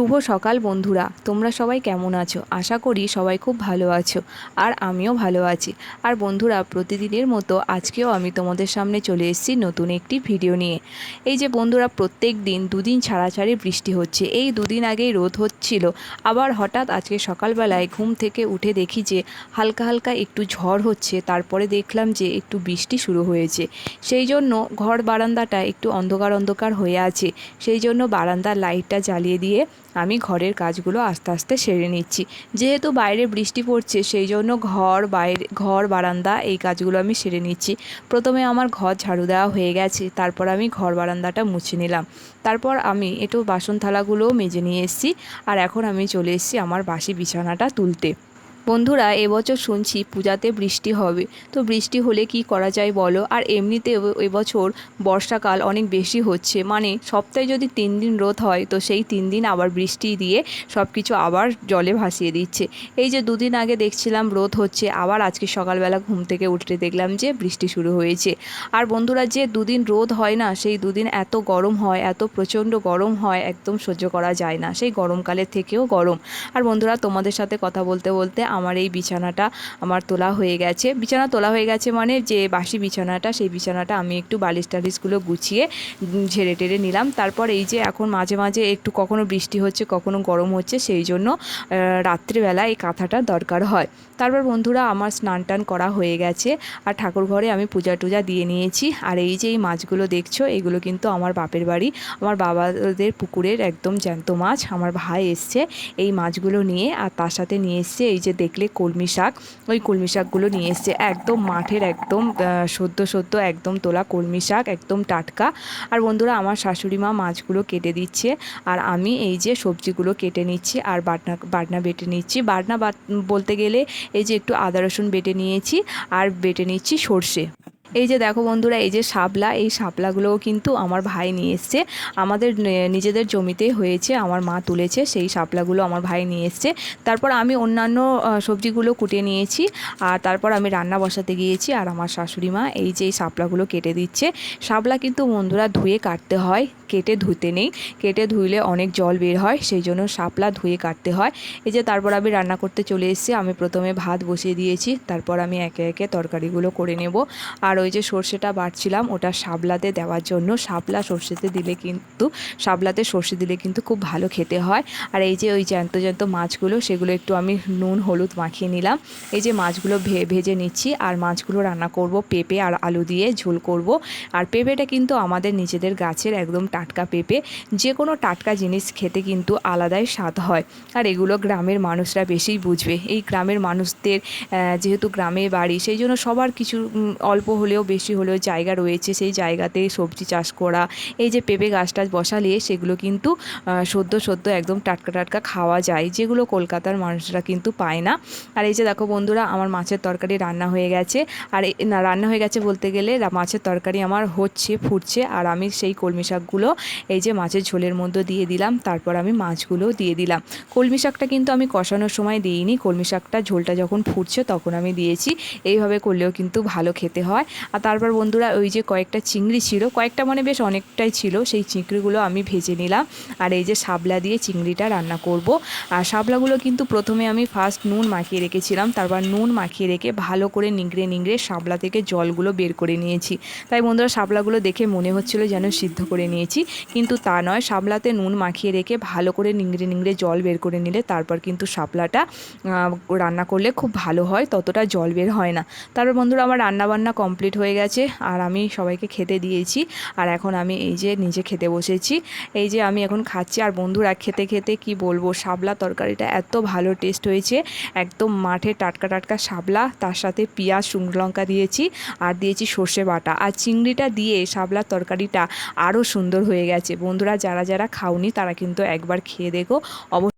শুভ সকাল বন্ধুরা। তোমরা সবাই কেমন আছো? আশা করি সবাই খুব ভালো আছো আর আমিও ভালো আছি। আর বন্ধুরা, প্রতিদিনের মতো আজকেও আমি তোমাদের সামনে চলে এসেছি নতুন একটি ভিডিও নিয়ে। এই যে বন্ধুরা, প্রত্যেক দিন দুদিন ছাড়াছাড়ি বৃষ্টি হচ্ছে। এই দুদিন আগেই রোদ হচ্ছিল। আবার হঠাৎ আজকে সকালবেলায় ঘুম থেকে উঠে দেখি যে হালকা হালকা একটু ঝড় হচ্ছে। তারপরে দেখলাম যে একটু বৃষ্টি শুরু হয়েছে। সেই জন্য ঘর বারান্দাটা একটু অন্ধকার অন্ধকার হয়ে আছে। সেই জন্য বারান্দার লাইটটা জ্বালিয়ে দিয়ে আমি ঘরের কাজগুলো আস্তে আস্তে সেরে নিচ্ছি। যেহেতু বাইরে বৃষ্টি পড়ছে, সেই জন্য ঘর, বাইরে, ঘর, বারান্দা এই কাজগুলো আমি সেরে নিচ্ছি। প্রথমে আমার ঘর ঝাড়ু দেওয়া হয়ে গেছে, তারপর আমি ঘর, বারান্দাটা মুছে নিলাম। তারপর আমি একটু বাসন থালাগুলোও মেজে নিয়ে এসেছি, আর এখন আমি চলে এসেছি আমার বাসি বিছানাটা তুলতে। বন্ধুরা, এবছর শুনছি পূজাতে বৃষ্টি হবে। তো বৃষ্টি হলে কি করা যায় বলো? আর এমনিতে এবছর বর্ষাকাল অনেক বেশি হচ্ছে। মানে সপ্তাহে যদি তিন দিন রোদ হয়, তো সেই তিন দিন আবার বৃষ্টি দিয়ে সব কিছু আবার জলে ভাসিয়ে দিচ্ছে। এই যে দুদিন আগে দেখছিলাম রোদ হচ্ছে, আবার আজকে সকালবেলা ঘুম থেকে উঠতে দেখলাম যে বৃষ্টি শুরু হয়েছে। আর বন্ধুরা, যে দুদিন রোদ হয় না, সেই দুদিন এত গরম হয়, এত প্রচণ্ড গরম হয়, একদম সহ্য করা যায় না। সেই গরমকালের থেকেও গরম। আর বন্ধুরা, তোমাদের সাথে কথা বলতে বলতে আমার এই বিছানাটা আমার তোলা হয়ে গেছে। বিছানা তোলা হয়ে গেছে মানে যে বাসি বিছানাটা, সেই বিছানাটা আমি একটু বালিশ টালিশগুলো গুছিয়ে ঝেড়ে টেড়ে নিলাম। তারপর এই যে এখন মাঝে মাঝে একটু কখনো বৃষ্টি হচ্ছে, কখনো গরম হচ্ছে, সেই জন্য রাত্রিবেলা এই কাঁথাটা দরকার হয়। তারপর বন্ধুরা আমার স্নান টান করা হয়ে গেছে আর ঠাকুর ঘরে আমি পূজা টুজা দিয়ে নিয়েছি। আর এই যে এই মাছগুলো দেখছ, এগুলো কিন্তু আমার বাপের বাড়ি, আমার বাবাদের পুকুরের একদম জ্যান্ত মাছ, আমার ভাই এসছে এই মাছগুলো নিয়ে আর তার সাথে নিয়ে এসছে এই যে দেখলে কলমি শাক। ওই কলমি শাকগুলো নিয়ে এসছে। একদম মাঠের একদম সদ্য সদ্য একদম তোলা কলমি শাক, একদম টাটকা। আর বন্ধুরা, আমার শাশুড়ি মা মাছগুলো কেটে দিচ্ছে। আর আমি এই যে সবজিগুলো কেটে নিচ্ছি আর বাটনা বাটনা বেটে নিচ্ছি। বাটনা বলতে গেলে এই যে একটু আদা রসুন বেটে নিয়েছি আর বেটে নিচ্ছি সর্ষে। এই যে দেখো বন্ধুরা, এই যে শাপলা, এই শাপলাগুলোও কিন্তু আমার ভাই নিয়ে এসছে। আমাদের নিজেদের জমিতে হয়েছে, আমার মা তুলেছে, সেই শাপলাগুলো আমার ভাই নিয়ে এসছে। তারপর আমি অন্যান্য সবজিগুলো কুটে নিয়েছি, আর তারপর আমি রান্না বসাতে গিয়েছি, আর আমার শাশুড়ি মা এই যে এই শাপলাগুলো কেটে দিচ্ছে। শাপলা কিন্তু বন্ধুরা ধুয়ে কাটতে হয় কেটে ধুতে নেই। কেটে ধুইলে অনেক জল বের হয়, সেই জন্য শাপলা ধুয়ে কাটতে হয়। এই যে তারপর আমি রান্না করতে চলে এসেছি, আমি প্রথমে ভাত বসিয়ে দিয়েছি, তারপর আমি একে একে তরকারিগুলো করে নেব। আর ওই যে সর্ষেটা বাটছিলাম, ওটা শাপলাতে দেওয়ার জন্য, শাপলা সর্ষেতে দিলে কিন্তু, শাপলাতে সর্ষে দিলে কিন্তু খুব ভালো খেতে হয়। আর এই যে ওই জ্যান্ত জ্যান্ত মাছগুলো, সেগুলো একটু আমি নুন, হলুদ মাখিয়ে নিলাম। এই যে মাছগুলো ভে, ভেজে নিচ্ছি, আর মাছগুলো রান্না করব পেঁপে আর আলু দিয়ে ঝোল করব। আর পেঁপেটা কিন্তু আমাদের নিজেদের গাছের একদম টাটকা পেঁপে যে কোনো টাটকা জিনিস খেতে কিন্তু আলাদাই স্বাদ হয়। আর এগুলো গ্রামের মানুষরা বেশিই বুঝবে। এই গ্রামের মানুষদের যেহেতু গ্রামে বাড়ি, সেই জন্য সবার কিছু অল্প হলেও বেশি হলেও জায়গা রয়েছে। সেই জায়গাতে সবজি চাষ করা, এই যে পেঁপে গাছ টাছ বসালে সেগুলো কিন্তু সদ্য সদ্য একদম টাটকা টাটকা খাওয়া যায়, যেগুলো কলকাতার মানুষরা কিন্তু পায় না। আর এই যে দেখো বন্ধুরা, আমার মাছের তরকারি রান্না হয়ে গেছে। আর রান্না হয়ে গেছে বলতে গেলে মাছের তরকারি আমার হচ্ছে, ফুটছে, আর আমি সেই কলমি শাকগুলো এই যে মাছের ঝোলের মধ্যে দিয়ে দিলাম, তারপর আমি মাছগুলো দিয়ে দিলাম। কলমি শাকটা কিন্তু আমি কষানোর সময় দিইনি, কলমি শাকটা ঝোলটা যখন ফুটছে তখন আমি দিয়েছি, এইভাবে করলেও কিন্তু ভালো খেতে হয়। আর তারপর বন্ধুরা ওই যে কয়েকটা চিংড়ি ছিল, কয়েকটা মানে বেশ অনেকটাই ছিল, সেই চিংড়িগুলো আমি ভেজে নিলাম। আর এই যে শাবলা দিয়ে চিংড়িটা রান্না করব। আর শাবলাগুলো কিন্তু প্রথমে আমি ফার্স্ট নুন মাখিয়ে রেখেছিলাম, তারপর নুন মাখিয়ে রেখে ভালো করে নিংড়ে নিংড়ে শাবলা থেকে জলগুলো বের করে নিয়েছি। তাই বন্ধুরা, শাবলাগুলো দেখে মনে হচ্ছিল যেন সিদ্ধ করে নিয়েছি কিন্তু তা নয় শাপলাতে নুন মাখিয়ে রেখে ভালো করে নিংড়ে নিংড়ে জল বের করে নিলে তারপর কিন্তু শাপলাটা রান্না করলে খুব ভালো হয়, ততটা জল বের হয় না। তারপর বন্ধুরা, আমার রান্নাবান্না কমপ্লিট হয়ে গেছে, আর আমি সবাইকে খেতে দিয়েছি, আর এখন আমি এই যে নিজে খেতে বসেছি, এই যে আমি এখন খাচ্ছি, আর বন্ধুরা, খেতে খেতে কি বলব, শাপলা তরকারিটা এত ভালো টেস্ট হয়েছে, একদম মাঠে টাটকা টাটকা শাপলা, তার সাথে পেঁয়াজ, শুকনো লঙ্কা দিয়েছি, আর দিয়েছি সর্ষে বাটা, আর চিংড়িটা দিয়ে শাপলার তরকারিটা আরও সুন্দর হয়ে গেছে। বন্ধুরা যারা যারা খাওনি তারা কিন্তু একবার খেয়ে দেখো। অবশ্যই